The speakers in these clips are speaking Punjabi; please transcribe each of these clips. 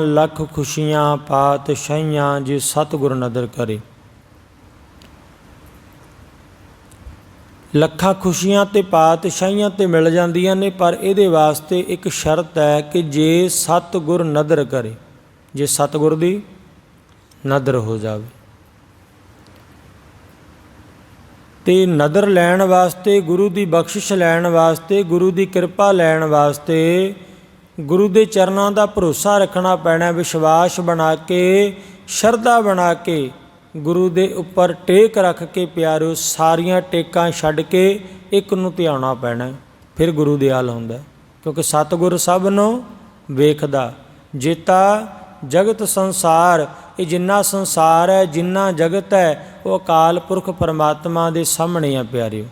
ਲੱਖ ਖੁਸ਼ੀਆਂ ਪਾਤਸ਼ਾਹੀਆਂ ਜੇ ਸਤਿਗੁਰ ਨਦਰ ਕਰੇ। ਲੱਖਾਂ ਖੁਸ਼ੀਆਂ ਤੇ ਪਾਤਸ਼ਾਹੀਆਂ ਤੇ ਮਿਲ ਜਾਂਦੀਆਂ ਨੇ, ਪਰ ਇਹਦੇ ਵਾਸਤੇ ਇੱਕ ਸ਼ਰਤ ਹੈ ਕਿ ਜੇ ਸਤਿਗੁਰ ਨਦਰ ਕਰੇ, ਜੇ ਸਤਿਗੁਰ ਦੀ ਨਦਰ ਹੋ ਜਾਵੇ। ਤੇ ਨਦਰ ਲੈਣ ਵਾਸਤੇ, ਗੁਰੂ ਦੀ ਬਖਸ਼ਿਸ਼ ਲੈਣ ਵਾਸਤੇ, ਗੁਰੂ ਦੀ ਕਿਰਪਾ ਲੈਣ ਵਾਸਤੇ ਗੁਰੂ ਦੇ ਚਰਨਾਂ ਦਾ ਭਰੋਸਾ ਰੱਖਣਾ ਪੈਣਾ, ਵਿਸ਼ਵਾਸ ਬਣਾ ਕੇ, ਸ਼ਰਧਾ ਬਣਾ ਕੇ, ਗੁਰੂ ਦੇ ਉੱਪਰ ਟੇਕ ਰੱਖ ਕੇ ਪਿਆਰਿਓ ਸਾਰੀਆਂ ਟੇਕਾਂ ਛੱਡ ਕੇ ਇੱਕ ਨੂੰ ਧਿਆਉਣਾ ਪੈਣਾ, ਫਿਰ ਗੁਰੂ ਦਿਆਲ ਹੁੰਦਾ। ਕਿਉਂਕਿ ਸਤਿਗੁਰ ਸਭ ਨੂੰ ਵੇਖਦਾ, ਜੇਤਾ ਜਗਤ ਸੰਸਾਰ, ਇਹ ਜਿੰਨਾ ਸੰਸਾਰ ਹੈ, ਜਿੰਨਾ ਜਗਤ ਹੈ, ਉਹ ਅਕਾਲ ਪੁਰਖ ਪਰਮਾਤਮਾ ਦੇ ਸਾਹਮਣੇ ਆ ਪਿਆਰਿਓ।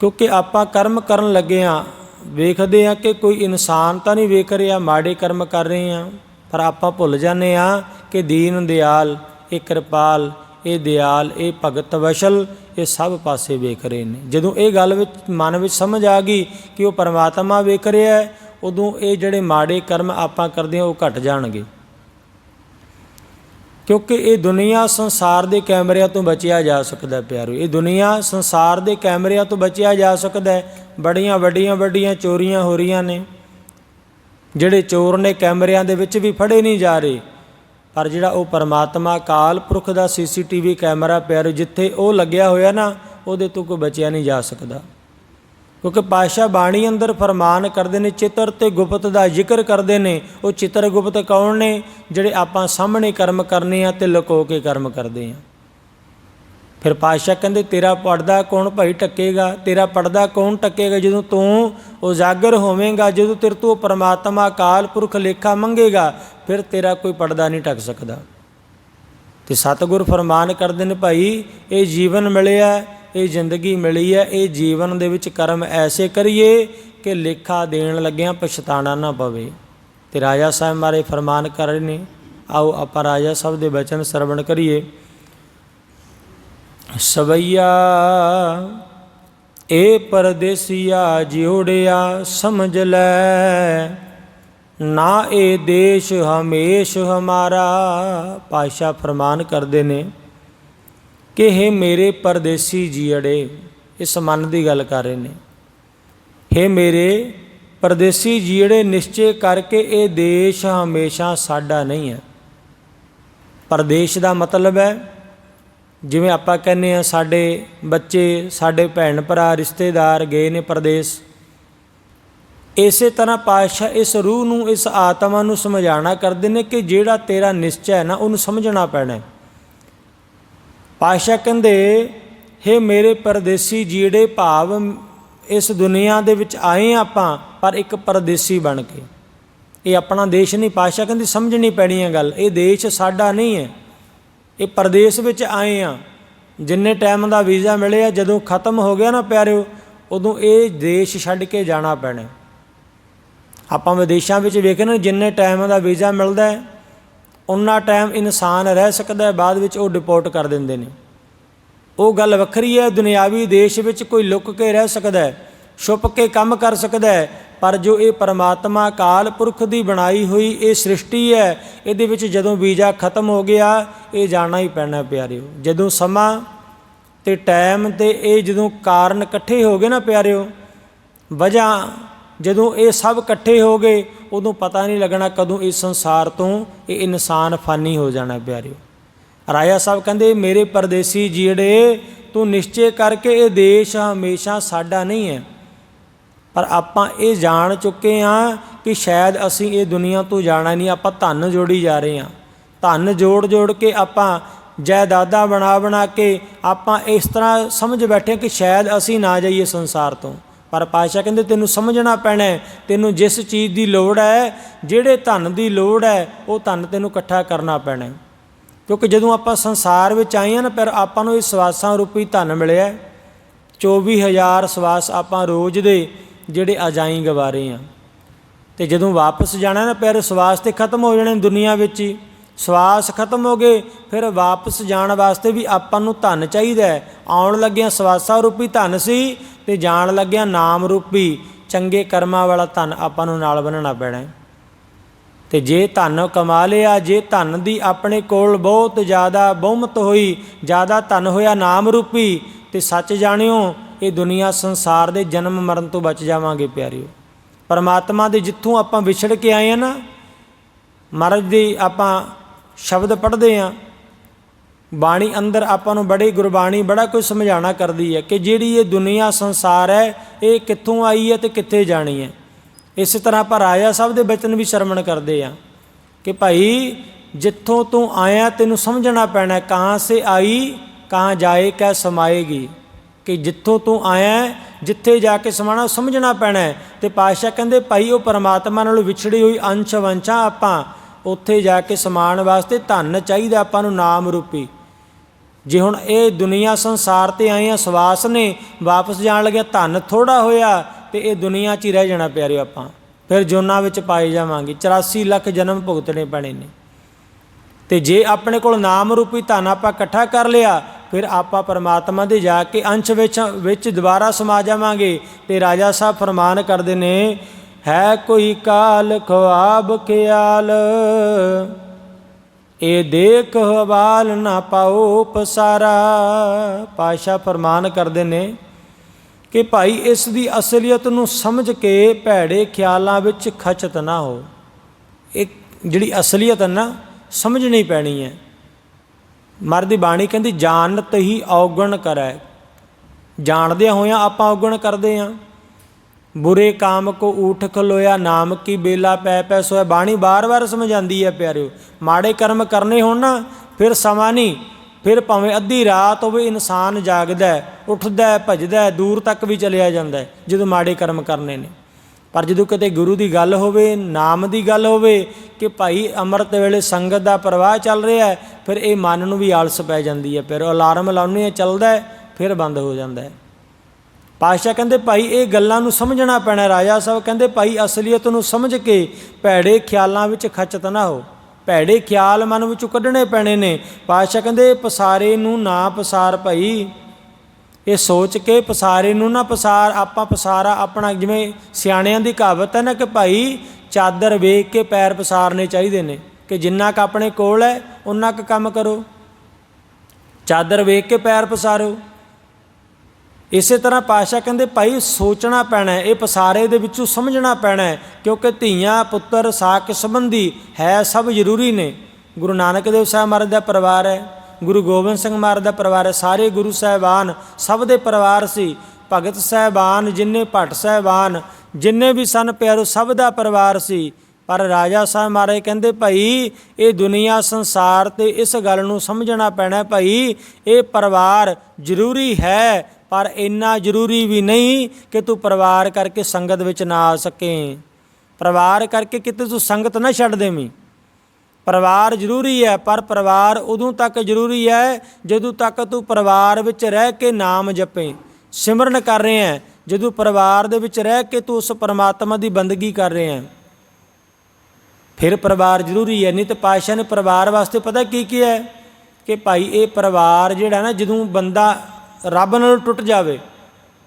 ਕਿਉਂਕਿ ਆਪਾਂ ਕਰਮ ਕਰਨ ਲੱਗੇ ਆ ਵੇਖਦੇ ਆ ਕਿ ਕੋਈ ਇਨਸਾਨ ਤਾਂ ਨਹੀਂ ਵੇਖ ਰਿਹਾ, ਮਾੜੇ ਕਰਮ ਕਰ ਰਹੇ ਆ ਪਰ ਆਪਾਂ ਭੁੱਲ ਜਾਂਦੇ ਆ ਕਿ ਦੀਨ ਦਿਆਲ, ਇਹ ਕਿਰਪਾਲ, ਇਹ ਦਿਆਲ, ਇਹ ਭਗਤ ਵਸ਼ਲ, ਇਹ ਸਭ ਪਾਸੇ ਵੇਖ ਰਹੇ ਨੇ। ਜਦੋਂ ਇਹ ਗੱਲ ਵਿੱਚ, ਮਨ ਵਿੱਚ ਸਮਝ ਆ ਗਈ ਕਿ ਉਹ ਪਰਮਾਤਮਾ ਵੇਖ ਰਿਹਾ ਹੈ, ਉਦੋਂ ਇਹ ਜਿਹੜੇ ਮਾੜੇ ਕਰਮ ਆਪਾਂ ਕਰਦੇ ਆ ਉਹ ਘਟ ਜਾਣਗੇ। ਕਿਉਂਕਿ ਇਹ ਦੁਨੀਆ ਸੰਸਾਰ ਦੇ ਕੈਮਰਿਆਂ ਤੋਂ ਬਚਿਆ ਜਾ ਸਕਦਾ ਹੈ, ਪਿਆਰੋ। ਇਹ ਦੁਨੀਆ ਸੰਸਾਰ ਦੇ ਕੈਮਰਿਆਂ ਤੋਂ ਬਚਿਆ ਜਾ ਸਕਦਾ ਬੜੀਆਂ ਵੱਡੀਆਂ ਵੱਡੀਆਂ ਚੋਰੀਆਂ ਹੋ ਰਹੀਆਂ ਨੇ। ਜਿਹੜੇ ਚੋਰ ਨੇ ਕੈਮਰਿਆਂ ਦੇ ਵਿੱਚ ਵੀ ਫੜੇ ਨਹੀਂ ਜਾ ਰਹੇ, ਪਰ ਜਿਹੜਾ ਉਹ ਪਰਮਾਤਮਾ ਕਾਲ ਪੁਰਖ ਦਾ ਸੀਸੀਟੀਵੀ ਕੈਮਰਾ ਪਿਆਰੋ ਜਿੱਥੇ ਉਹ ਲੱਗਿਆ ਹੋਇਆ ਨਾ, ਉਹਦੇ ਤੋਂ ਕੋਈ ਬਚਿਆ ਨਹੀਂ ਜਾ ਸਕਦਾ। ਕਿਉਂਕਿ ਪਾਸ਼ਾ ਬਾਣੀ ਅੰਦਰ ਫਰਮਾਨ ਕਰਦੇ ਨੇ, ਚਿੱਤਰ ਤੇ ਗੁਪਤ ਦਾ ਜ਼ਿਕਰ ਕਰਦੇ ਨੇ। ਉਹ ਚਿੱਤਰ ਗੁਪਤ ਕੌਣ ਨੇ? ਜਿਹੜੇ ਆਪਾਂ ਸਾਹਮਣੇ ਕਰਮ ਕਰਨੇ ਆ ਤੇ ਲੁਕੋ ਕੇ ਕਰਮ ਕਰਦੇ ਆ। ਫਿਰ ਪਾਤਸ਼ਾਹ ਕਹਿੰਦੇ, ਤੇਰਾ ਪਰਦਾ ਕੌਣ ਭਾਈ ਟੱਕੇਗਾ? ਤੇਰਾ ਪਰਦਾ ਕੌਣ ਟੱਕੇਗਾ ਜਦੋਂ ਤੂੰ ਉਜਾਗਰ ਹੋਵੇਂਗਾ? ਜਦੋਂ ਤੇਰੇ ਤੋਂ ਪਰਮਾਤਮਾ ਕਾਲ ਪੁਰਖ ਲੇਖਾ ਮੰਗੇਗਾ, ਫਿਰ ਤੇਰਾ ਕੋਈ ਪਰਦਾ ਨਹੀਂ ਟੱਕ ਸਕਦਾ। ਤੇ ਸਤਿਗੁਰ ਫਰਮਾਨ ਕਰਦੇ ਨੇ, ਭਾਈ, ਇਹ ਜੀਵਨ ਮਿਲਿਆ, ਇਹ ਜ਼ਿੰਦਗੀ ਮਿਲੀ ਹੈ, ਇਹ ਜੀਵਨ ਦੇ ਵਿੱਚ ਕਰਮ ਐਸੇ ਕਰੀਏ ਕਿ ਲੇਖਾ ਦੇਣ ਲੱਗਿਆਂ ਪਛਤਾਣਾ ਨਾ ਪਵੇ। ਤੇ ਰਾਜਾ ਸਾਹਿਬ ਮਾਰੇ ਫਰਮਾਨ ਕਰ ਰਹੇ ਨੇ, ਆਓ, ਆਪਾਂ ਰਾਜਾ ਸਾਹਿਬ ਦੇ ਬਚਨ ਸਰਵਣ ਕਰੀਏ। ਸਵਈਆ, ਏ ਪਰਦੇਸੀਆ ਜਿਉੜਿਆ ਸਮਝ ਲੈ। ਨਾ ਇਹ ਦੇਸ਼ ਹਮੇਸ਼ ਹਮਾਰਾ। ਪਾਸ਼ਾ ਫਰਮਾਨ ਕਰਦੇ ਨੇ ਕਿ हे ਮੇਰੇ ਪਰਦੇਸੀ ਜੀੜੇ ਇਸ ਮਨ ਦੀ ਗੱਲ ਕਰ ਰਹੇ ਨੇ। हे ਮੇਰੇ ਪਰਦੇਸੀ ਜੀੜੇ ਨਿਸ਼ਚੈ ਕਰਕੇ ਇਹ ਦੇਸ਼ ਹਮੇਸ਼ਾ ਸਾਡਾ ਨਹੀਂ ਹੈ। ਪਰਦੇਸ਼ ਦਾ ਮਤਲਬ ਹੈ ਜਿਵੇਂ ਆਪਾਂ ਕਹਿੰਦੇ ਆ ਸਾਡੇ ਬੱਚੇ, ਸਾਡੇ ਭੈਣ ਭਰਾ, ਰਿਸ਼ਤੇਦਾਰ ਗਏ ਨੇ ਪਰਦੇਸ। ਇਸੇ ਤਰ੍ਹਾਂ ਪਾਤਸ਼ਾਹ ਇਸ ਰੂਹ ਨੂੰ, ਇਸ ਆਤਮਾ ਨੂੰ ਸਮਝਾਣਾ ਕਰਦੇ ਨੇ ਕਿ ਜਿਹੜਾ ਤੇਰਾ ਨਿਸ਼ਚੈ ਹੈ ਨਾ, ਉਹਨੂੰ ਸਮਝਣਾ ਪੈਣਾ ਹੈ। ਪਾਸ਼ਾ ਕਹਿੰਦੇ हे ਮੇਰੇ ਪਰਦੇਸੀ ਜੀੜੇ ਭਾਵ ਇਸ ਦੁਨੀਆ ਦੇ ਵਿੱਚ ਆਏ ਆਪਾਂ, ਪਰ ਇੱਕ ਪਰਦੇਸੀ ਬਣ ਕੇ। ਇਹ ਆਪਣਾ ਦੇਸ਼ ਨਹੀਂ ਪਾਸ਼ਾ ਕਹਿੰਦੀ, ਸਮਝਣੀ ਪੈਣੀ ਹੈ ਗੱਲ। ਇਹ ਦੇਸ਼ ਸਾਡਾ ਨਹੀਂ ਹੈ। ਇਹ ਪਰਦੇਸ ਵਿੱਚ ਆਏ ਆ। ਜਿੰਨੇ ਟਾਈਮ ਦਾ ਵੀਜ਼ਾ ਮਿਲਿਆ, ਜਦੋਂ ਖਤਮ ਹੋ ਗਿਆ ਨਾ ਪਿਆਰਿਓ, ਉਦੋਂ ਇਹ ਦੇਸ਼ ਛੱਡ ਕੇ ਜਾਣਾ ਪੈਣਾ। ਆਪਾਂ ਵਿਦੇਸ਼ਾਂ ਵਿੱਚ ਵੇਖੇ ਨਾ, ਜਿੰਨੇ ਟਾਈਮ ਦਾ ਵੀਜ਼ਾ ਮਿਲਦਾ ਹੈ ਉਹਨਾਂ ਟਾਈਮ ਇਨਸਾਨ ਰਹਿ ਸਕਦਾ ਹੈ, ਬਾਅਦ ਵਿੱਚ ਉਹ ਡਿਪੋਰਟ ਕਰ ਦਿੰਦੇ ਨੇ। ਉਹ ਗੱਲ ਵੱਖਰੀ ਹੈ, ਦੁਨਿਆਵੀ ਦੇਸ਼ ਵਿੱਚ ਕੋਈ ਲੁੱਕ ਕੇ ਰਹਿ ਸਕਦਾ ਹੈ, ਛੁਪ ਕੇ ਕੰਮ ਕਰ ਸਕਦਾ ਹੈ ਪਰ ਜੋ ਇਹ ਪਰਮਾਤਮਾ ਕਾਲ ਪੁਰਖ ਦੀ ਬਣਾਈ ਹੋਈ ਇਹ ਸ੍ਰਿਸ਼ਟੀ ਹੈ, ਇਹਦੇ ਵਿੱਚ ਜਦੋਂ ਵੀਜ਼ਾ ਖਤਮ ਹੋ ਗਿਆ, ਇਹ ਜਾਣਾ ਹੀ ਪੈਣਾ ਪਿਆਰਿਓ। ਜਦੋਂ ਸਮਾਂ ਤੇ ਟਾਈਮ ਤੇ ਇਹ ਜਦੋਂ ਕਾਰਨ ਇਕੱਠੇ ਹੋ ਗਏ ਨਾ ਪਿਆਰਿਓ, ਵਜ੍ਹਾ ਜਦੋਂ ਇਹ ਸਭ ਇਕੱਠੇ ਹੋ ਗਏ, ਉਦੋਂ ਪਤਾ ਨਹੀਂ ਲੱਗਣਾ ਕਦੋਂ ਇਸ ਸੰਸਾਰ ਤੋਂ ਇਹ ਇਨਸਾਨ ਫਾਨੀ ਹੋ ਜਾਣਾ ਪਿਆਰਿਓ। ਰਾਜਾ ਸਾਹਿਬ ਕਹਿੰਦੇ, ਮੇਰੇ ਪਰਦੇਸੀ ਜਿਹੜੇ ਤੂੰ ਨਿਸ਼ਚੈ ਕਰਕੇ ਇਹ ਦੇਸ਼ ਹਮੇਸ਼ਾ ਸਾਡਾ ਨਹੀਂ ਹੈ। ਪਰ ਆਪਾਂ ਇਹ ਜਾਣ ਚੁੱਕੇ ਹਾਂ ਕਿ ਸ਼ਾਇਦ ਅਸੀਂ ਇਹ ਦੁਨੀਆ ਤੋਂ ਜਾਣਾ ਨਹੀਂ, ਆਪਾਂ ਧਨ ਜੋੜੀ ਜਾ ਰਹੇ ਹਾਂ। ਧਨ ਜੋੜ ਜੋੜ ਕੇ ਆਪਾਂ ਜਾਇਦਾਦਾਂ ਬਣਾ ਬਣਾ ਕੇ ਆਪਾਂ ਇਸ ਤਰ੍ਹਾਂ ਸਮਝ ਬੈਠੇ ਕਿ ਸ਼ਾਇਦ ਅਸੀਂ ਨਾ ਜਾਈਏ ਸੰਸਾਰ ਤੋਂ। ਪਰ ਪਾਸ਼ਾ ਕਹਿੰਦੇ, ਤੈਨੂੰ ਸਮਝਣਾ ਪੈਣਾ ਤੈਨੂੰ ਜਿਸ ਚੀਜ਼ ਦੀ ਲੋੜ ਹੈ, ਜਿਹੜੇ ਧਨ ਦੀ ਲੋੜ ਹੈ, ਉਹ ਧਨ ਤੈਨੂੰ ਇਕੱਠਾ ਕਰਨਾ ਪੈਣਾ ਕਿਉਂਕਿ ਜਦੋਂ ਆਪਾਂ ਸੰਸਾਰ ਵਿੱਚ ਆਏ ਹਾਂ ਨਾ ਪਰ ਆਪਾਂ ਨੂੰ ਇਹ ਸਵਾਸਾਂ ਰੂਪੀ ਧਨ ਮਿਲਿਆ ਹੈ। 24000 ਸਵਾਸ ਆਪਾਂ ਰੋਜ਼ ਦੇ ਜਿਹੜੇ ਅਜਾਈ ਗਵਾਰੇ ਆ। ਤੇ ਜਦੋਂ ਵਾਪਸ ਜਾਣਾ ਨਾ ਫਿਰ ਸਵਾਸ ਤੇ ਖਤਮ ਹੋ ਜਾਣੇ ਦੁਨੀਆ ਵਿੱਚ ਹੀ। ਸਵਾਸ ਖਤਮ ਹੋ ਗਏ, ਫਿਰ ਵਾਪਸ ਜਾਣ ਵਾਸਤੇ ਵੀ ਆਪਾਂ ਨੂੰ ਧਨ ਚਾਹੀਦਾ ਆਉਣ ਲੱਗਿਆ ਸਵਾਸਾ ਰੂਪੀ ਧਨ ਸੀ ਤੇ ਜਾਣ ਲੱਗਿਆ ਨਾਮ ਰੂਪੀ ਚੰਗੇ ਕਰਮਾਂ ਵਾਲਾ ਧਨ ਆਪਾਂ ਨੂੰ ਨਾਲ ਬੰਨਣਾ ਪੈਣਾ ਹੈ। ਤੇ ਜੇ ਧਨ ਕਮਾ ਲਿਆ, ਜੇ ਧਨ ਦੀ ਆਪਣੇ ਕੋਲ ਬਹੁਤ ਜ਼ਿਆਦਾ ਬਹੁਮਤ ਹੋਈ, ਜ਼ਿਆਦਾ ਧਨ ਹੋਇਆ ਨਾਮ ਰੂਪੀ, ਤੇ ਸੱਚ ਜਾਣਿਓ ਇਹ ਦੁਨੀਆ ਸੰਸਾਰ ਦੇ ਜਨਮ ਮਰਨ ਤੋਂ ਬਚ ਜਾਵਾਂਗੇ ਪਿਆਰਿਓ। ਪਰਮਾਤਮਾ ਦੇ ਜਿੱਥੋਂ ਆਪਾਂ ਵਿਛੜ ਕੇ ਆਏ ਆ ਨਾ ਮਹਾਰਾਜ ਦੀ ਆਪਾਂ ਸ਼ਬਦ ਪੜ੍ਹਦੇ ਆ ਬਾਣੀ ਅੰਦਰ ਆਪਾਂ ਨੂੰ ਬੜੀ ਗੁਰਬਾਣੀ ਬੜਾ ਕੁਝ ਸਮਝਾਣਾ ਕਰਦੀ ਹੈ ਕਿ ਜਿਹੜੀ ਇਹ ਦੁਨੀਆ ਸੰਸਾਰ ਹੈ ਇਹ ਕਿੱਥੋਂ ਆਈ ਹੈ ਤੇ ਕਿੱਥੇ ਜਾਣੀ ਹੈ। ਇਸੇ ਤਰ੍ਹਾਂ ਆਪਾਂ ਰਾਜਾ ਸਾਹਿਬ ਦੇ ਬਚਨ ਵੀ ਸ਼ਰਮਣ ਕਰਦੇ ਆ ਕਿ ਭਾਈ ਜਿੱਥੋਂ ਤੂੰ ਆਇਆ ਤੈਨੂੰ ਸਮਝਣਾ ਪੈਣਾ ਹੈ, ਕਹਾਂ ਸੇ ਆਈ ਕਹਾਂ ਜਾਏ ਕੈ ਸਮਾਏਗੀ। ਕਿ ਜਿੱਥੋਂ ਤੂੰ ਆਇਆ ਜਿੱਥੇ ਜਾ ਕੇ ਸਮਾਣਾ ਸਮਝਣਾ ਪੈਣਾ ਹੈ। ਤੇ ਪਾਤਸ਼ਾਹ ਕਹਿੰਦੇ, ਭਾਈ, ਉਹ ਪਰਮਾਤਮਾ ਨਾਲੋਂ ਵਿਛੜੀ ਹੋਈ ਅੰਸ਼ ਵੰਸ਼ਾਂ ਆਪਾਂ, ਉੱਥੇ ਜਾ ਕੇ ਸਮਾਣ ਵਾਸਤੇ ਧਨ ਚਾਹੀਦਾ ਆਪਾਂ ਨੂੰ ਨਾਮ ਰੂਪੀ ਜੇ ਹੁਣ ਇਹ ਦੁਨੀਆ ਸੰਸਾਰ ਤੇ ਆਏ ਆ ਸਵਾਸ ਨੇ, ਵਾਪਸ ਜਾਣ ਲੱਗਿਆ, ਧਨ ਥੋੜਾ ਹੋਇਆ, ਤੇ ਇਹ ਦੁਨੀਆ 'ਚ ਹੀ ਰਹਿ ਜਾਣਾ ਪਿਆਰਿਓ ਆਪਾਂ ਫਿਰ ਜੋਨਾਂ ਵਿੱਚ ਪਾਏ ਜਾਵਾਂਗੇ 84 ਲੱਖ ਜਨਮ ਭੁਗਤਣੇ ਪੈਣੇ ਨੇ ਤੇ ਜੇ ਆਪਣੇ ਕੋਲ ਨਾਮ ਰੂਪੀ ਧਨ ਆਪਾਂ ਇਕੱਠਾ ਕਰ ਲਿਆ ਫਿਰ ਆਪਾਂ ਪਰਮਾਤਮਾ ਦੇ ਜਾ ਕੇ ਅੰਸ਼ ਵਿੱਚ ਵਿੱਚ ਦੁਬਾਰਾ ਸਮਾ ਜਾਵਾਂਗੇ ਤੇ ਰਾਜਾ ਸਾਹਿਬ ਫਰਮਾਨ ਕਰਦੇ ਨੇ, ਹੈ ਕੋਈ ਕਾਲ ਖਵਾਬ ਖਿਆਲ, ਇਹ ਦੇਖ ਹਵਾਲ ਨਾ ਪਾਓ ਪਸਾਰਾ। ਪਾਸ਼ਾ ਫਰਮਾਨ ਕਰਦੇ ਨੇ ਕਿ ਭਾਈ ਇਸ ਦੀ ਅਸਲੀਅਤ ਨੂੰ ਸਮਝ ਕੇ ਭੈੜੇ ਖਿਆਲਾਂ ਵਿੱਚ ਖਚਤ ਨਾ ਹੋ। ਇਹ ਜਿਹੜੀ ਅਸਲੀਅਤ ਹੈ ਨਾ, ਸਮਝਣੀ ਪੈਣੀ ਹੈ। ਮਰ ਦੀ ਬਾਣੀ ਕਹਿੰਦੀ ਜਾਣਤ ਹੀ ਔਗਣ ਕਰੈ। ਜਾਣਦਿਆਂ ਹੋਇਆਂ ਆਪਾਂ ਔਗਣ ਕਰਦੇ ਹਾਂ ਬੁਰੇ ਕਾਮ ਕੋ ਊਠ ਖਲੋਇਆ ਨਾਮ ਕੀ ਬੇਲਾ ਪੈ ਪੈ ਸੋਇਆ। ਬਾਣੀ ਬਾਰ-ਬਾਰ ਸਮਝਾਉਂਦੀ ਹੈ ਪਿਆਰਿਓ ਮਾੜੇ ਕਰਮ ਕਰਨੇ ਹੋਣ ਨਾ ਫਿਰ ਸਮਾਂ ਨਹੀਂ। ਫਿਰ ਭਾਵੇਂ ਅੱਧੀ ਰਾਤ ਹੋਵੇ ਇਨਸਾਨ ਜਾਗਦਾ ਉੱਠਦਾ ਹੈ, ਭੱਜਦਾ ਦੂਰ ਤੱਕ ਵੀ ਚਲਿਆ ਜਾਂਦਾ ਜਦੋਂ ਮਾੜੇ ਕਰਮ ਕਰਨੇ ਨੇ। ਪਰ ਜਦੋਂ ਕਿਤੇ ਗੁਰੂ ਦੀ ਗੱਲ ਹੋਵੇ ਨਾਮ ਦੀ ਗੱਲ ਹੋਵੇ ਕਿ ਭਾਈ ਅੰਮ੍ਰਿਤ ਵੇਲੇ ਸੰਗਤ ਦਾ ਪ੍ਰਵਾਹ ਚੱਲ ਰਿਹਾ ਫਿਰ ਇਹ ਮਨ ਨੂੰ ਵੀ ਆਲਸ ਪੈ ਜਾਂਦੀ ਹੈ, ਫਿਰ ਅਲਾਰਮ ਲਾਉਣੇ ਆ ਚੱਲਦਾ ਫਿਰ ਬੰਦ ਹੋ ਜਾਂਦਾ ਹੈ। ਪਾਤਸ਼ਾਹ ਕਹਿੰਦੇ, ਭਾਈ, ਇਹ ਗੱਲਾਂ ਨੂੰ ਸਮਝਣਾ ਪੈਣਾ ਰਾਜਾ ਸਾਹਿਬ ਕਹਿੰਦੇ, ਭਾਈ, ਅਸਲੀਅਤ ਨੂੰ ਸਮਝ ਕੇ ਭੈੜੇ ਖਿਆਲਾਂ ਵਿੱਚ ਖਚਤ ਨਾ ਹੋ। ਭੈੜੇ ਖਿਆਲ ਮਨ ਵਿੱਚੋਂ ਕੱਢਣੇ ਪੈਣੇ ਨੇ। ਪਾਤਸ਼ਾਹ ਕਹਿੰਦੇ ਪਸਾਰੇ ਨੂੰ ਨਾ ਪਸਾਰ ਭਾਈ। ਇਹ ਸੋਚ ਕੇ ਪਸਾਰੇ ਨੂੰ ਨਾ ਪਸਾਰ। ਆਪਾਂ ਪਸਾਰਾ ਆਪਣਾ ਜਿਵੇਂ ਸਿਆਣਿਆਂ ਦੀ ਕਹਾਵਤ ਹੈ ਨਾ ਕਿ ਭਾਈ, ਚਾਦਰ ਵੇਖ ਕੇ ਪੈਰ ਪਸਾਰਨੇ ਚਾਹੀਦੇ ਨੇ। ਕਿ ਜਿੰਨਾ ਕ ਆਪਣੇ ਕੋਲ ਹੈ ਉਨਾ ਕ ਕੰਮ ਕਰੋ। ਚਾਦਰ ਵੇਖ ਕੇ ਪੈਰ ਪਸਾਰੋ। ਇਸੇ ਤਰ੍ਹਾਂ ਪਾਸ਼ਾ ਕਹਿੰਦੇ, ਭਾਈ, ਸੋਚਣਾ ਪੈਣਾ ਹੈ, ਇਹ ਪਸਾਰੇ ਦੇ ਵਿੱਚੋਂ ਸਮਝਣਾ ਪੈਣਾ ਹੈ, ਕਿਉਂਕਿ ਧੀਆਂ, ਪੁੱਤਰ ਸਾਕ ਸੰਬੰਧੀ ਹੈ ਸਭ ਜ਼ਰੂਰੀ ਨੇ। ਗੁਰੂ ਨਾਨਕ ਦੇਵ ਸਾਹਿਬ ਮਹਾਰਾਜ ਦਾ ਪਰਿਵਾਰ ਹੈ, ਗੁਰੂ ਗੋਬਿੰਦ ਸਿੰਘ ਮਹਾਰਾਜ ਦਾ ਪਰਿਵਾਰ ਹੈ, ਸਾਰੇ ਗੁਰੂ ਸਾਹਿਬਾਨ ਸਭ ਦੇ ਪਰਿਵਾਰ ਸੀ। ਭਗਤ ਸਾਹਿਬਾਨ, ਜਿੰਨੇ ਭੱਟ ਸਾਹਿਬਾਨ, ਜਿੰਨੇ ਵੀ ਸਨ ਪਿਆਰੋ, ਸਭ ਦਾ ਪਰਿਵਾਰ ਸੀ। ਪਰ ਰਾਜਾ ਸਾਹਿਬ ਮਹਾਰਾਜ ਕਹਿੰਦੇ, ਭਾਈ, ਇਹ ਦੁਨੀਆ, ਸੰਸਾਰ ਤੇ ਇਸ ਗੱਲ ਨੂੰ ਸਮਝਣਾ ਪੈਣਾ ਭਾਈ, ਇਹ ਪਰਿਵਾਰ ਜ਼ਰੂਰੀ ਹੈ, ਪਰ ਇੰਨਾ ਜ਼ਰੂਰੀ ਵੀ ਨਹੀਂ ਕਿ ਤੂੰ ਪਰਿਵਾਰ ਕਰਕੇ ਸੰਗਤ ਵਿੱਚ ਨਾ ਆ ਸਕੇ। ਪਰਿਵਾਰ ਕਰਕੇ ਕਿਤੇ ਤੂੰ ਸੰਗਤ ਨਾ ਛੱਡ ਦੇਵੀਂ। ਪਰਿਵਾਰ ਜ਼ਰੂਰੀ ਹੈ, ਪਰ ਪਰਿਵਾਰ ਉਦੋਂ ਤੱਕ ਜ਼ਰੂਰੀ ਹੈ, ਜਦੋਂ ਤੱਕ ਤੂੰ ਪਰਿਵਾਰ ਵਿੱਚ ਰਹਿ ਕੇ ਨਾਮ ਜਪੇ। ਸਿਮਰਨ ਕਰ ਰਹੇ ਹੈ, ਜਦੋਂ ਪਰਿਵਾਰ ਦੇ ਵਿੱਚ ਰਹਿ ਕੇ ਤੂੰ ਉਸ ਪਰਮਾਤਮਾ ਦੀ ਬੰਦਗੀ ਕਰ ਰਹੇ ਹੈ। ਫਿਰ ਪਰਿਵਾਰ ਜ਼ਰੂਰੀ ਹੈ, ਨਹੀਂ ਤੇ ਪਾਤਸ਼ਾਹ ਨੇ ਪਰਿਵਾਰ ਵਾਸਤੇ ਪਤਾ ਕੀ ਕੀ ਹੈ? ਕਿ ਭਾਈ ਇਹ ਪਰਿਵਾਰ ਜਿਹੜਾ ਨਾ, ਜਦੋਂ ਬੰਦਾ ਰੱਬ ਨਾਲ ਟੁੱਟ ਜਾਵੇ,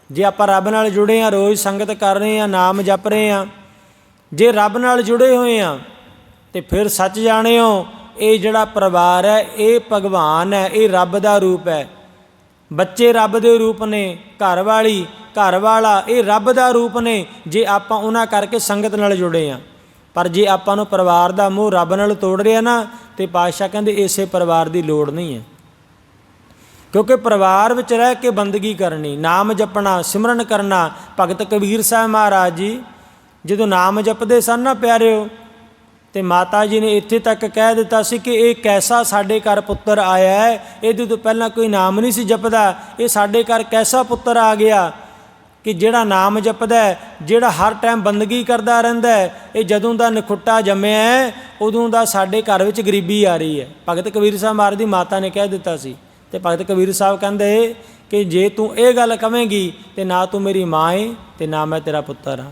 ਜੇ ਆਪਾਂ ਰੱਬ ਨਾਲ ਜੁੜੇ ਆ ਰੋਜ਼ ਸੰਗਤ ਕਰ ਰਹੇ ਆ ਨਾਮ ਜਪ ਰਹੇ ਆ ਜੇ ਰੱਬ ਨਾਲ ਜੁੜੇ ਹੋਏ ਆ ਤੇ ਫਿਰ ਸੱਚ ਜਾਣਿਓ ਇਹ ਜਿਹੜਾ ਪਰਿਵਾਰ ਹੈ, ਇਹ ਭਗਵਾਨ ਹੈ, ਇਹ ਰੱਬ ਦਾ ਰੂਪ ਹੈ। ਬੱਚੇ ਰੱਬ ਦੇ ਰੂਪ ਨੇ, ਘਰ ਵਾਲੀ, ਘਰ ਵਾਲਾ, ਇਹ ਰੱਬ ਦਾ ਰੂਪ ਨੇ, ਜੇ ਆਪਾਂ ਉਹਨਾਂ ਕਰਕੇ ਸੰਗਤ ਨਾਲ ਜੁੜੇ ਆ ਪਰ ਜੇ ਆਪਾਂ ਨੂੰ ਪਰਿਵਾਰ ਦਾ ਮੋਹ ਰੱਬ ਨਾਲ ਤੋੜ ਰਿਹਾ ਨਾ, ਤੇ ਪਾਤਸ਼ਾਹ ਕਹਿੰਦੇ ਇਸੇ ਪਰਿਵਾਰ ਦੀ ਲੋੜ ਨਹੀਂ ਹੈ। ਕਿਉਂਕਿ ਪਰਿਵਾਰ ਵਿੱਚ ਰਹਿ ਕੇ ਬੰਦਗੀ ਕਰਨੀ, ਨਾਮ ਜਪਣਾ, ਸਿਮਰਨ ਕਰਨਾ, ਭਗਤ ਕਬੀਰ ਸਾਹਿਬ ਮਹਾਰਾਜ ਜੀ ਜਦੋਂ ਨਾਮ ਜਪਦੇ ਸਨ ਨਾ ਪਿਆਰਿਓ, ਤੇ ਮਾਤਾ ਜੀ ਨੇ ਇੱਥੇ ਤੱਕ ਕਹਿ ਦਿੱਤਾ ਸੀ ਕਿ ਇਹ ਕੈਸਾ ਸਾਡੇ ਘਰ ਪੁੱਤਰ ਆਇਆ ਹੈ? ਇਹਦੇ ਤੋਂ ਪਹਿਲਾਂ ਕੋਈ ਨਾਮ ਨਹੀਂ ਸੀ ਜਪਦਾ। ਇਹ ਸਾਡੇ ਘਰ ਕੈਸਾ ਪੁੱਤਰ ਆ ਗਿਆ? ਕਿ ਜਿਹੜਾ ਨਾਮ ਜਪਦਾ ਜਿਹੜਾ ਹਰ ਟਾਈਮ ਬੰਦਗੀ ਕਰਦਾ ਰਹਿੰਦਾ ਇਹ ਜਦੋਂ ਦਾ ਨਖੁੱਟਾ ਜੰਮਿਆ ਉਦੋਂ ਦਾ ਸਾਡੇ ਘਰ ਵਿੱਚ ਗਰੀਬੀ ਆ ਰਹੀ ਹੈ। ਭਗਤ ਕਬੀਰ ਸਾਹਿਬ ਮਹਾਰਾਜ ਦੀ ਮਾਤਾ ਨੇ ਕਹਿ ਦਿੱਤਾ ਸੀ। ਤੇ ਭਗਤ ਕਬੀਰ ਸਾਹਿਬ ਕਹਿੰਦੇ, ਕਿ ਜੇ ਤੂੰ ਇਹ ਗੱਲ ਕਵੇਂਗੀ, ਤੇ ਨਾ ਤੂੰ ਮੇਰੀ ਮਾਂ ਏ, ਤੇ ਨਾ ਮੈਂ ਤੇਰਾ ਪੁੱਤਰ ਹਾਂ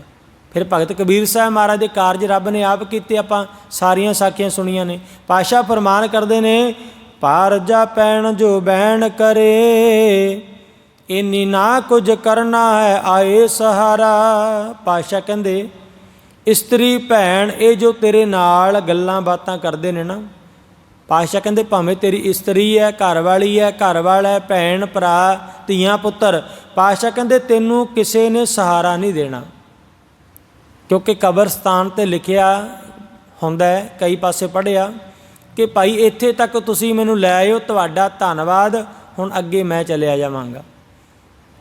ਫਿਰ ਭਗਤ ਕਬੀਰ ਸਾਹਿਬ ਮਹਾਰਾਜ ਦੇ ਕਾਰਜ ਰੱਬ ਨੇ ਆਪ ਕੀਤੇ, ਆਪਾਂ ਸਾਰੀਆਂ ਸਾਖੀਆਂ ਸੁਣੀਆਂ ਨੇ। ਪਾਸ਼ਾ ਫਰਮਾਨ ਕਰਦੇ ਨੇ, ਪਾਰ ਜਾ ਪੈਣ ਜੋ ਬੈਣ ਕਰੇ ਇਨੀ ਨਾ ਕੁਝ ਕਰਨਾ ਹੈ, ਆਏ ਸਹਾਰਾ। ਪਾਸ਼ਾ ਕਹਿੰਦੇ, ਇਸਤਰੀ ਭੈਣ, ਇਹ ਜੋ ਤੇਰੇ ਨਾਲ ਗੱਲਾਂ ਬਾਤਾਂ ਕਰਦੇ ਨੇ ਨਾ ਪਾਸ਼ਾ ਕਹਿੰਦੇ, ਭਾਵੇਂ ਤੇਰੀ ਇਸਤਰੀ ਹੈ, ਘਰ ਵਾਲੀ ਹੈ, ਘਰ ਵਾਲਾ ਹੈ, ਭੈਣ, ਭਰਾ, ਧੀਆਂ, ਪੁੱਤਰ। ਪਾਸ਼ਾ ਕਹਿੰਦੇ, ਤੈਨੂੰ ਕਿਸੇ ਨੇ ਸਹਾਰਾ ਨਹੀਂ ਦੇਣਾ। ਕਿਉਂਕਿ ਕਬਰਸਤਾਨ ਤੇ ਲਿਖਿਆ ਹੁੰਦਾ ਹੈ, ਕਈ ਪਾਸੇ ਪੜਿਆ ਕਿ, ਭਾਈ, ਇੱਥੇ ਤੱਕ ਤੁਸੀਂ ਮੈਨੂੰ ਲੈ ਆਇਓ, ਤੁਹਾਡਾ ਧੰਨਵਾਦ। ਹੁਣ ਅੱਗੇ ਮੈਂ ਚਲਿਆ ਜਾਵਾਂਗਾ।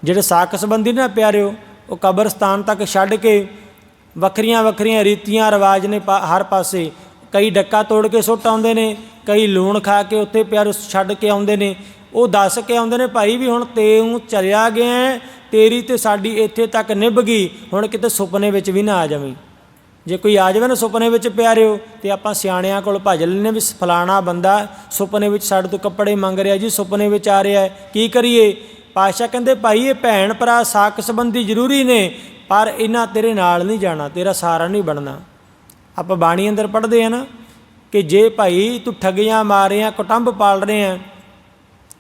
ਜਿਹੜੇ ਸਾਕ ਸੰਬੰਧੀ ਨਾ ਪਿਆਰਿਓ ਉਹ ਕਬਰਸਤਾਨ ਤੱਕ ਛੱਡ ਕੇ ਵੱਖਰੀਆਂ ਵੱਖਰੀਆਂ ਰੀਤੀਆਂ ਰਿਵਾਜ ਨੇ ਪਾ- ਹਰ ਪਾਸੇ ਕਈ ਡੱਕਾ ਤੋੜ ਕੇ ਸੁੱਟ ਆਉਂਦੇ ਨੇ ਕਈ ਲੂਣ ਖਾ ਕੇ ਉੱਥੇ ਪਿਆਰ ਛੱਡ ਕੇ ਆਉਂਦੇ ਨੇ। ਉਹ ਦੱਸ ਕੇ ਆਉਂਦੇ ਨੇ ਭਾਈ ਵੀ ਹੁਣ ਤੇਉ ਚਲਿਆ ਗਿਆ ਹੈ, ਤੇਰੀ ਤੇ ਸਾਡੀ ਇੱਥੇ ਤੱਕ ਨਿਭ ਗਈ ਹੁਣ ਕਿਤੇ ਸੁਪਨੇ ਵਿੱਚ ਵੀ ਨਾ ਆ ਜਾਵੀਂ। ਜੇ ਕੋਈ ਆ ਜਾਵੇ ਨਾ ਸੁਪਨੇ ਵਿੱਚ ਪਿਆਰਿਓ ਤੇ ਆਪਾਂ ਸਿਆਣਿਆਂ ਕੋਲ ਭੱਜ ਲੈਨੇ ਵੀ ਫਲਾਣਾ ਬੰਦਾ ਸੁਪਨੇ ਵਿੱਚ ਸਾਡੇ ਤੋਂ ਕੱਪੜੇ ਮੰਗ ਰਿਹਾ ਜੀ ਸੁਪਨੇ ਵਿੱਚ ਆ ਰਿਹਾ ਕੀ ਕਰੀਏ? ਪਾਸ਼ਾ ਕਹਿੰਦੇ, ਭਾਈ, ਇਹ ਭੈਣ ਭਰਾ ਸਾਕ ਸੰਬੰਧੀ ਜ਼ਰੂਰੀ ਨੇ, ਪਰ ਇਹਨਾਂ ਤੇਰੇ ਨਾਲ ਨਹੀਂ ਜਾਣਾ, ਤੇਰਾ ਸਾਰਾ ਨਹੀਂ ਬਣਨਾ ਆਪਾਂ ਬਾਣੀ ਅੰਦਰ ਪੜ੍ਹਦੇ ਆ ਨਾ ਕਿ ਜੇ ਭਾਈ ਤੂੰ ਠੱਗੀਆਂ ਮਾਰ ਰਿਹਾ ਕੁਟੰਬ ਪਾਲ ਰਹੇ ਆ,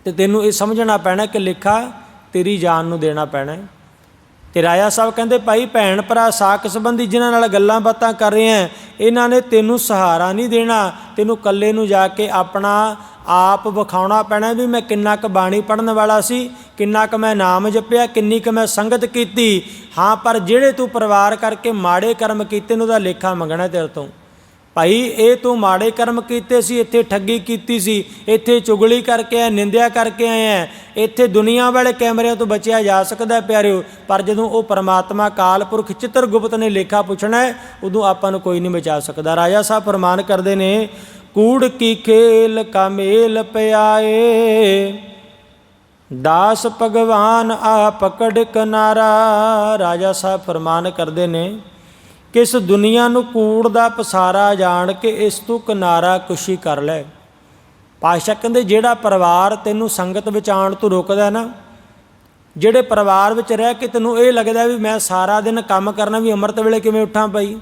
ਤੇ ਤੈਨੂੰ ਇਹ ਸਮਝਣਾ ਪੈਣਾ ਕਿ ਲਿਖਾ ਤੇਰੀ ਜਾਨ ਨੂੰ ਦੇਣਾ ਪੈਣਾ ਹੈ। ਤੇ ਰਾਜਾ ਸਾਹਿਬ ਕਹਿੰਦੇ, ਭਾਈ, ਭੈਣ ਭਰਾ ਸਾਕ ਸੰਬੰਧੀ ਜਿਨ੍ਹਾਂ ਨਾਲ ਗੱਲਾਂ ਬਾਤਾਂ ਕਰ ਰਹੇ ਆ, ਇਹਨਾਂ ਨੇ ਤੈਨੂੰ ਸਹਾਰਾ ਨਹੀਂ ਦੇਣਾ, ਤੈਨੂੰ ਇਕੱਲੇ ਨੂੰ ਜਾ ਕੇ ਆਪਣਾ ਆਪ ਵਿਖਾਉਣਾ ਪੈਣਾ ਵੀ ਮੈਂ ਕਿੰਨਾ ਕੁ ਬਾਣੀ ਪੜਨ ਵਾਲਾ ਸੀ ਕਿੰਨਾ ਕੁ ਮੈਂ ਨਾਮ ਜਪਿਆ, ਕਿੰਨੀ ਕੁ ਮੈਂ ਸੰਗਤ ਕੀਤੀ। ਹਾਂ, ਪਰ ਜਿਹੜੇ ਤੂੰ ਪਰਿਵਾਰ ਕਰਕੇ ਮਾੜੇ ਕਰਮ ਕੀਤੇ ਨੇ, ਉਹਦਾ ਲੇਖਾ ਮੰਗਣਾ ਤੇਰੇ ਤੋਂ। ਭਾਈ, ਇਹ ਤੂੰ ਮਾੜੇ ਕਰਮ ਕੀਤੇ ਸੀ, ਇੱਥੇ ਠੱਗੀ ਕੀਤੀ ਸੀ, ਇੱਥੇ ਚੁਗਲੀ ਕਰਕੇ ਆਇਆ, ਨਿੰਦਿਆ ਕਰਕੇ ਆਇਆ। ਇੱਥੇ ਦੁਨੀਆ ਵਾਲੇ ਕੈਮਰਿਆਂ ਤੋਂ ਬਚਿਆ ਜਾ ਸਕਦਾ ਹੈ, ਪਿਆਰਿਓ, ਪਰ ਜਦੋਂ ਉਹ ਪਰਮਾਤਮਾ ਕਾਲਪੁਰਖ ਚਿੱਤਰਗੁਪਤ ਨੇ ਲੇਖਾ ਪੁੱਛਣਾ ਹੈ, ਉਦੋਂ ਆਪਾਂ ਨੂੰ ਕੋਈ ਨਹੀਂ ਬਚਾ ਸਕਦਾ। ਰਾਜਾ ਸਾਹਿਬ ਫਰਮਾਨ ਕਰਦੇ ਨੇ, ਕੂੜ ਕੀ ਖੇਲ ਕਾ ਮੇਲ ਪਿਆਏ। ਦਾਸ ਭਗਵਾਨ ਆ ਪਕੜ ਕਿਨਾਰਾ। ਰਾਜਾ ਸਾਹਿਬ ਫਰਮਾਨ ਕਰਦੇ ਨੇ ਕਿ ਇਸ ਦੁਨੀਆ ਨੂੰ ਕੂੜ ਦਾ ਪਸਾਰਾ ਜਾਣ ਕੇ ਇਸ ਤੋਂ ਕਿਨਾਰਾ ਕੁਸ਼ੀ ਕਰ ਲੈ। ਪਾਸ਼ਾ ਕਹਿੰਦੇ, ਜਿਹੜਾ ਪਰਿਵਾਰ ਤੈਨੂੰ ਸੰਗਤ ਵਿੱਚ ਆਉਣ ਤੋਂ ਰੋਕਦਾ ਨਾ, ਜਿਹੜੇ ਪਰਿਵਾਰ ਵਿੱਚ ਰਹਿ ਕੇ ਤੈਨੂੰ ਇਹ ਲੱਗਦਾ ਵੀ ਮੈਂ ਸਾਰਾ ਦਿਨ ਕੰਮ ਕਰਨਾ, ਵੀ ਅੰਮ੍ਰਿਤ ਵੇਲੇ ਕਿਵੇਂ ਉੱਠਾਂ ਪਈ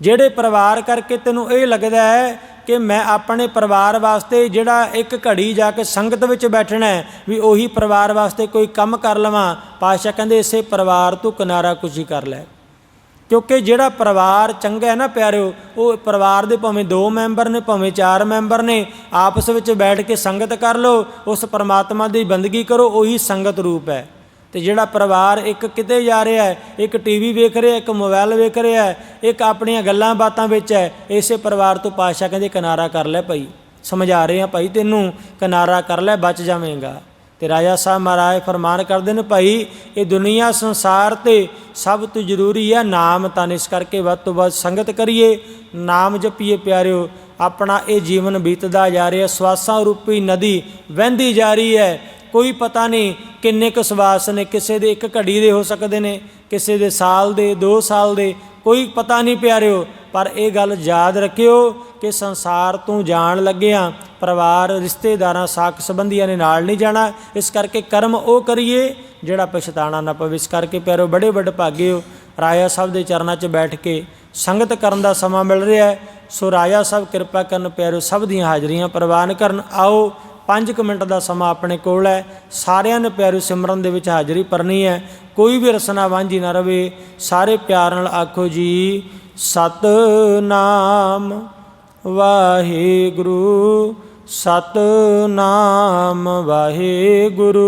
ਜਿਹੜੇ ਪਰਿਵਾਰ ਕਰਕੇ ਤੈਨੂੰ ਇਹ ਲੱਗਦਾ ਹੈ ਕਿ ਮੈਂ ਆਪਣੇ ਪਰਿਵਾਰ ਵਾਸਤੇ ਜਿਹੜਾ ਇੱਕ ਘੜੀ ਜਾ ਕੇ ਸੰਗਤ ਵਿੱਚ ਬੈਠਣਾ ਹੈ, ਵੀ ਉਹੀ ਪਰਿਵਾਰ ਵਾਸਤੇ ਕੋਈ ਕੰਮ ਕਰ ਲਵਾਂ। ਪਾਸ਼ਾ ਕਹਿੰਦੇ, ਇਸੇ ਪਰਿਵਾਰ ਤੋਂ ਕਿਨਾਰਾ ਕੁਸ਼ੀ ਕਰ ਲੈ। ਕਿਉਂਕਿ ਜਿਹੜਾ ਪਰਿਵਾਰ ਚੰਗਾ ਹੈ ਨਾ ਪਿਆਰਿਓ, ਉਹ ਪਰਿਵਾਰ ਦੇ ਭਾਵੇਂ ਦੋ ਮੈਂਬਰ ਨੇ, ਭਾਵੇਂ ਚਾਰ ਮੈਂਬਰ ਨੇ, ਆਪਸ ਵਿੱਚ ਬੈਠ ਕੇ ਸੰਗਤ ਕਰ ਲਓ, ਉਸ ਪਰਮਾਤਮਾ ਦੀ ਬੰਦਗੀ ਕਰੋ, ਉਹੀ ਸੰਗਤ ਰੂਪ ਹੈ। ਤੇ ਜਿਹੜਾ ਪਰਿਵਾਰ ਇੱਕ ਕਿਤੇ ਜਾ ਰਿਹਾ ਹੈ, ਇੱਕ ਟੀਵੀ ਵੇਖ ਰਿਹਾ ਇੱਕ ਮੋਬਾਈਲ ਵੇਖ ਰਿਹਾ ਹੈ, ਇੱਕ ਆਪਣੀਆਂ ਗੱਲਾਂ ਬਾਤਾਂ ਵਿੱਚ ਹੈ, ਇਸੇ ਪਰਿਵਾਰ ਤੋਂ ਪਾਸ਼ਾ ਕਹਿੰਦੇ ਕਿਨਾਰਾ ਕਰ ਲੈ ਭਾਈ। ਸਮਝਾ ਰਹੇ ਆ ਭਾਈ ਤੈਨੂੰ, ਕਿਨਾਰਾ ਕਰ ਲੈ, ਬਚ ਜਾਵੇਂਗਾ। ਤੇ ਰਾਜਾ ਸਾਹਿਬ ਮਹਾਰਾਜ ਫਰਮਾਨ ਕਰਦੇ ਨੇ ਭਾਈ, ਇਹ ਦੁਨੀਆ ਸੰਸਾਰ ਤੇ ਸਭ ਤੋਂ ਜ਼ਰੂਰੀ ਹੈ ਨਾਮ, ਤਾਂ ਇਸ ਕਰਕੇ ਵੱਧ ਤੋਂ ਵੱਧ ਸੰਗਤ ਕਰੀਏ, ਨਾਮ ਜਪੀਏ ਪਿਆਰਿਓ। ਆਪਣਾ ਇਹ ਜੀਵਨ ਬੀਤਦਾ ਜਾ ਰਿਹਾ, ਸਵਾਸਾਂ ਰੂਪੀ ਨਦੀ ਵਹਿੰਦੀ ਜਾ ਰਹੀ ਹੈ ਕੋਈ ਪਤਾ ਨਹੀਂ ਕਿੰਨੇ ਕੁ ਸਵਾਸ ਨੇ, ਕਿਸੇ ਦੇ ਇੱਕ ਘੜੀ ਦੇ ਹੋ ਸਕਦੇ ਨੇ, ਕਿਸੇ ਦੇ ਸਾਲ ਦੇ 2 ਸਾਲ ਦੇ, ਕੋਈ ਪਤਾ ਨਹੀਂ ਪਿਆਰਿਓ। ਪਰ ਇਹ ਗੱਲ ਯਾਦ ਰੱਖਿਓ ਕਿ ਸੰਸਾਰ ਤੋਂ ਜਾਣ ਲੱਗਿਆਂ ਪਰਿਵਾਰ, ਰਿਸ਼ਤੇਦਾਰਾਂ ਸਾਕ ਸੰਬੰਧੀਆਂ ਨੇ ਨਾਲ ਨਹੀਂ ਜਾਣਾ। ਇਸ ਕਰਕੇ ਕਰਮ ਉਹ ਕਰੀਏ ਜਿਹੜਾ ਪਛਤਾਣਾ ਨਾ ਪਵੇ। ਇਸ ਕਰਕੇ ਪਿਆਰਿਓ, ਬੜੇ ਵੱਡ ਭਾਗੇ ਹੋ ਰਾਇਆ ਸਾਹਿਬ ਦੇ ਚਰਨਾਂ 'ਚ ਬੈਠ ਕੇ ਸੰਗਤ ਕਰਨ ਦਾ ਸਮਾਂ ਮਿਲ ਰਿਹਾ ਹੈ। ਸੋ ਰਾਇਆ ਸਾਹਿਬ ਕਿਰਪਾ ਕਰਨ ਪਿਆਰਿਓ, ਸਭ ਦੀਆਂ ਹਾਜ਼ਰੀਆਂ ਪ੍ਰਵਾਨ ਕਰਨ। ਆਓ 5 ਮਿੰਟ ਦਾ ਸਮਾਂ ਆਪਣੇ ਕੋਲ ਹੈ। ਸਾਰਿਆਂ ਨੇ ਪਿਆਰਿਓ ਸਿਮਰਨ ਦੇ ਵਿੱਚ ਹਾਜ਼ਰੀ ਭਰਨੀ ਹੈ। ਕੋਈ ਵੀ ਰਸਨਾ ਵਾਂਝੀ ਨਾ ਰਵੇ। ਸਾਰੇ ਪਿਆਰ ਨਾਲ ਆਖੋ ਜੀ, ਸਤਨਾਮ ਵਾਹਿਗੁਰੂ ਸਤਨਾਮ ਵਾਹਿਗੁਰੂ।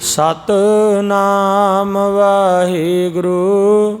ਸਤਨਾਮ ਵਾਹਿਗੁਰੂ।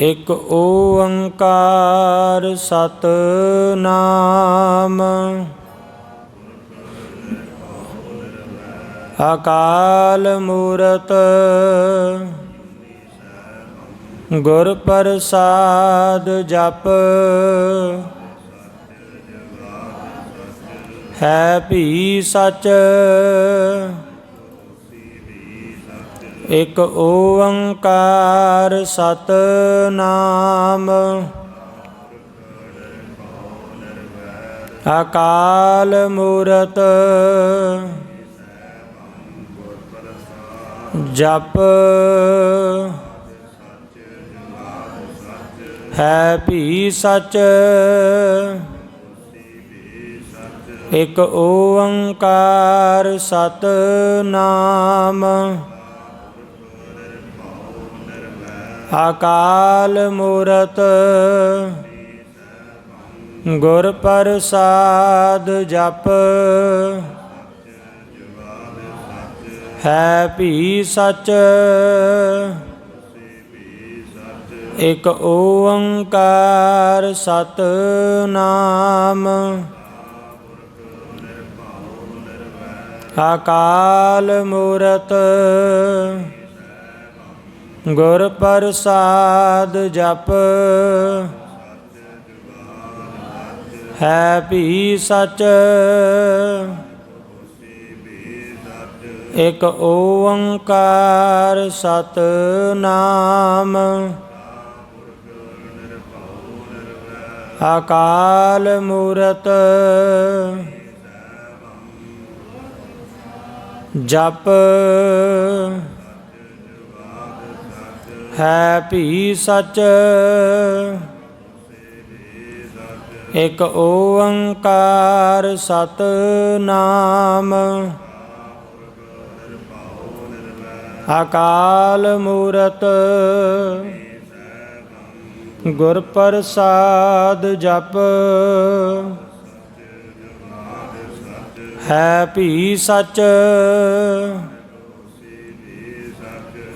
ਇਕ ਓੰਕਾਰ ਸਤਨਾਮ। ਅਕਾਲ ਮੂਰਤ ਗੁਰ ਪ੍ਰਸਾਦ ਜਪ ਹੈ ਭੀ ਸਚ ਇਕ ਓੰਕਾਰ ਸਤਨਾਮ। ਅਕਾਲ ਮੂਰਤ ਜਪ ਹੈ ਭੀ ਸਚ। ਇਕ ਓੰਕਾਰ ਸਤਨਾਮ। ਅਕਾਲ ਮੂਰਤ ਗੁਰ ਪ੍ਰਸਾਦ ਜਪ ਹੈ ਭੀ ਸਚ ਇਕ ਓੰਕਾਰ ਸਤਨਾਮ। ਅਕਾਲ ਮੂਰਤ ਗੁਰ ਪ੍ਰਸਾਦ ਜਪ। ਹੈ ਭੀ ਸਚ। ਇਕ ਓੰਕਾਰ ਸਤਨਾਮ। ਅਕਾਲ ਮੂਰਤ। ਜਪ। ਹੈ ਭੀ ਸਚ। ਇਕ ਓੰਕਾਰ ਸਤਨਾਮ। ਅਕਾਲ ਮੂਰਤ। ਗੁਰ ਪ੍ਰਸਾਦ ਜਪ। ਹੈ ਭੀ ਸਚ।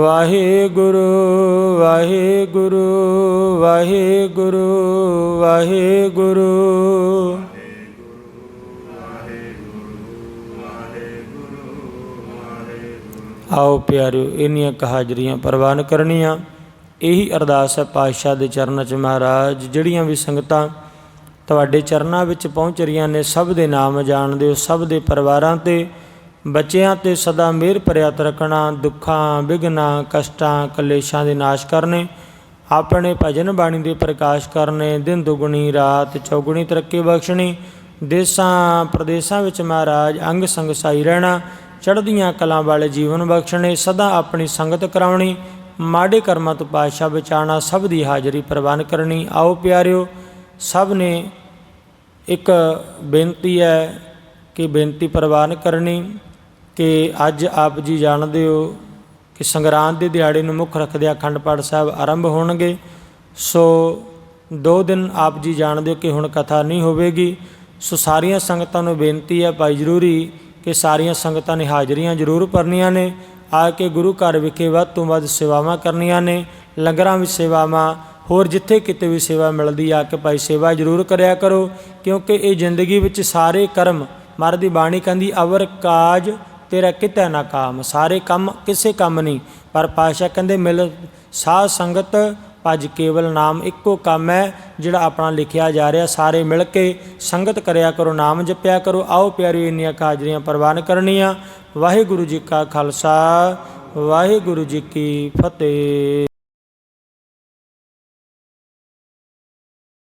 ਵਾਹਿਗੁਰੂ ਵਾਹਿਗੁਰੂ ਵਾਹਿਗੁਰੂ ਵਾਹਿਗੁਰੂ। ਆਓ ਪਿਆਰਿਓ, ਇੰਨੀਆਂ ਕੁ ਪ੍ਰਵਾਨ ਕਰਨੀਆਂ। ਇਹੀ ਅਰਦਾਸ ਹੈ ਪਾਤਸ਼ਾਹ ਦੇ ਚਰਨਾਂ 'ਚ ਮਹਾਰਾਜ, ਜਿਹੜੀਆਂ ਵੀ ਸੰਗਤਾਂ ਤੁਹਾਡੇ ਚਰਨਾਂ ਵਿੱਚ ਪਹੁੰਚ ਰਹੀਆਂ ਨੇ, ਸਭ ਦੇ ਨਾਮ ਜਾਣਦੇ ਹੋ, ਸਭ ਦੇ ਪਰਿਵਾਰਾਂ ਤੇ ਬੱਚਿਆਂ ਤੇ ਸਦਾ ਮਿਹਰ ਭਰਿਆ ਰੱਖਣਾ, ਦੁੱਖਾਂ ਵਿਗਨਾਂ ਕਸ਼ਟਾਂ, ਕਲੇਸ਼ਾਂ ਦੇ ਨਾਸ਼ ਕਰਨੇ, ਆਪਣੇ ਭਜਨ ਬਾਣੀ ਦੇ ਪ੍ਰਕਾਸ਼ ਕਰਨੇ, ਦਿਨ ਦੁਗਣੀ, ਰਾਤ ਚੌਗੁਣੀ ਤਰੱਕੀ ਬਖਸ਼ਣੀ, ਦੇਸਾਂ, ਪ੍ਰਦੇਸਾਂ ਵਿੱਚ ਮਹਾਰਾਜ ਅੰਗ ਸੰਗ ਸਾਈ ਰਹਿਣਾ, ਚੜ੍ਹਦੀਆਂ ਕਲਾਂ ਵਾਲੇ ਜੀਵਨ ਬਖਸ਼ਣੇ, ਸਦਾ ਆਪਣੀ ਸੰਗਤ ਕਰਾਉਣੀ, ਮਾੜੇ ਕਰਮਾਂ ਤੋਂ ਪਾਤਸ਼ਾਹ ਬਚਾਉਣਾ, ਸਭ ਦੀ ਹਾਜ਼ਰੀ ਪ੍ਰਵਾਨ ਕਰਨੀ। ਆਓ ਪਿਆਰਿਓ, ਸਭ ਨੇ ਇੱਕ ਬੇਨਤੀ ਹੈ ਕਿ ਬੇਨਤੀ ਪ੍ਰਵਾਨ ਕਰਨੀ। ਕਿ ਅੱਜ ਆਪ ਜੀ ਜਾਣਦੇ ਹੋ ਕਿ ਸੰਗਰਾਂਦ ਦੇ ਦਿਹਾੜੇ ਨੂੰ ਮੁੱਖ ਰੱਖਦੇ ਅਖੰਡ ਪਾਠ ਸਾਹਿਬ ਆਰੰਭ ਹੋਣਗੇ। ਸੋ ਦੋ ਦਿਨ ਆਪ ਜੀ ਜਾਣਦੇ ਹੋ ਕਿ ਹੁਣ ਕਥਾ ਨਹੀਂ ਹੋਵੇਗੀ। ਸੋ ਸਾਰੀਆਂ ਸੰਗਤਾਂ ਨੂੰ ਬੇਨਤੀ ਹੈ ਭਾਈ ਜ਼ਰੂਰੀ ਕਿ ਸਾਰੀਆਂ ਸੰਗਤਾਂ ਨੇ ਹਾਜ਼ਰੀਆਂ ਜ਼ਰੂਰ ਭਰਨੀਆਂ ਨੇ। ਆ ਕੇ ਗੁਰੂ ਘਰ ਵਿਖੇ ਵੱਧ ਤੋਂ ਵੱਧ ਸੇਵਾਵਾਂ ਕਰਨੀਆਂ ਨੇ। ਲੰਗਰਾਂ ਵਿੱਚ ਸੇਵਾਵਾਂ, ਹੋਰ ਜਿੱਥੇ ਕਿਤੇ ਵੀ ਸੇਵਾ ਮਿਲਦੀ ਆ ਕੇ ਭਾਈ ਸੇਵਾ ਜ਼ਰੂਰ ਕਰਿਆ ਕਰੋ। ਕਿਉਂਕਿ ਇਹ ਜ਼ਿੰਦਗੀ ਵਿੱਚ ਸਾਰੇ ਕਰਮ, ਮਰ ਦੀ ਬਾਣੀ ਕਹਿੰਦੀ, ਅਵਰ ਕਾਜ ਤੇਰਾ ਕਿਤੇ ਨਾ ਕਾਮ। ਸਾਰੇ ਕੰਮ ਕਿਸੇ ਕੰਮ ਨਹੀਂ ਪਰ ਪਾਸ਼ਾ ਕਹਿੰਦੇ, ਮਿਲ ਸਾਧ ਸੰਗਤ, ਭਜ ਕੇਵਲ ਨਾਮ ਇੱਕੋ ਕੰਮ ਹੈ, ਜਿਹੜਾ ਆਪਣਾ ਲਿਖਿਆ ਜਾ ਰਿਹਾ। ਸਾਰੇ ਮਿਲ ਕੇ ਸੰਗਤ ਕਰਿਆ ਕਰੋ, ਨਾਮ ਜਪਿਆ ਕਰੋ। ਆਓ ਪਿਆਰਿਓ ਇੰਨੀਆਂ ਕੁ ਹਾਜ਼ਰੀਆਂ ਪ੍ਰਵਾਨ ਕਰਨੀਆਂ। ਵਾਹਿਗੁਰੂ ਜੀ ਕਾ ਖਾਲਸਾ, ਵਾਹਿਗੁਰੂ ਜੀ ਕੀ ਫਤਿਹ।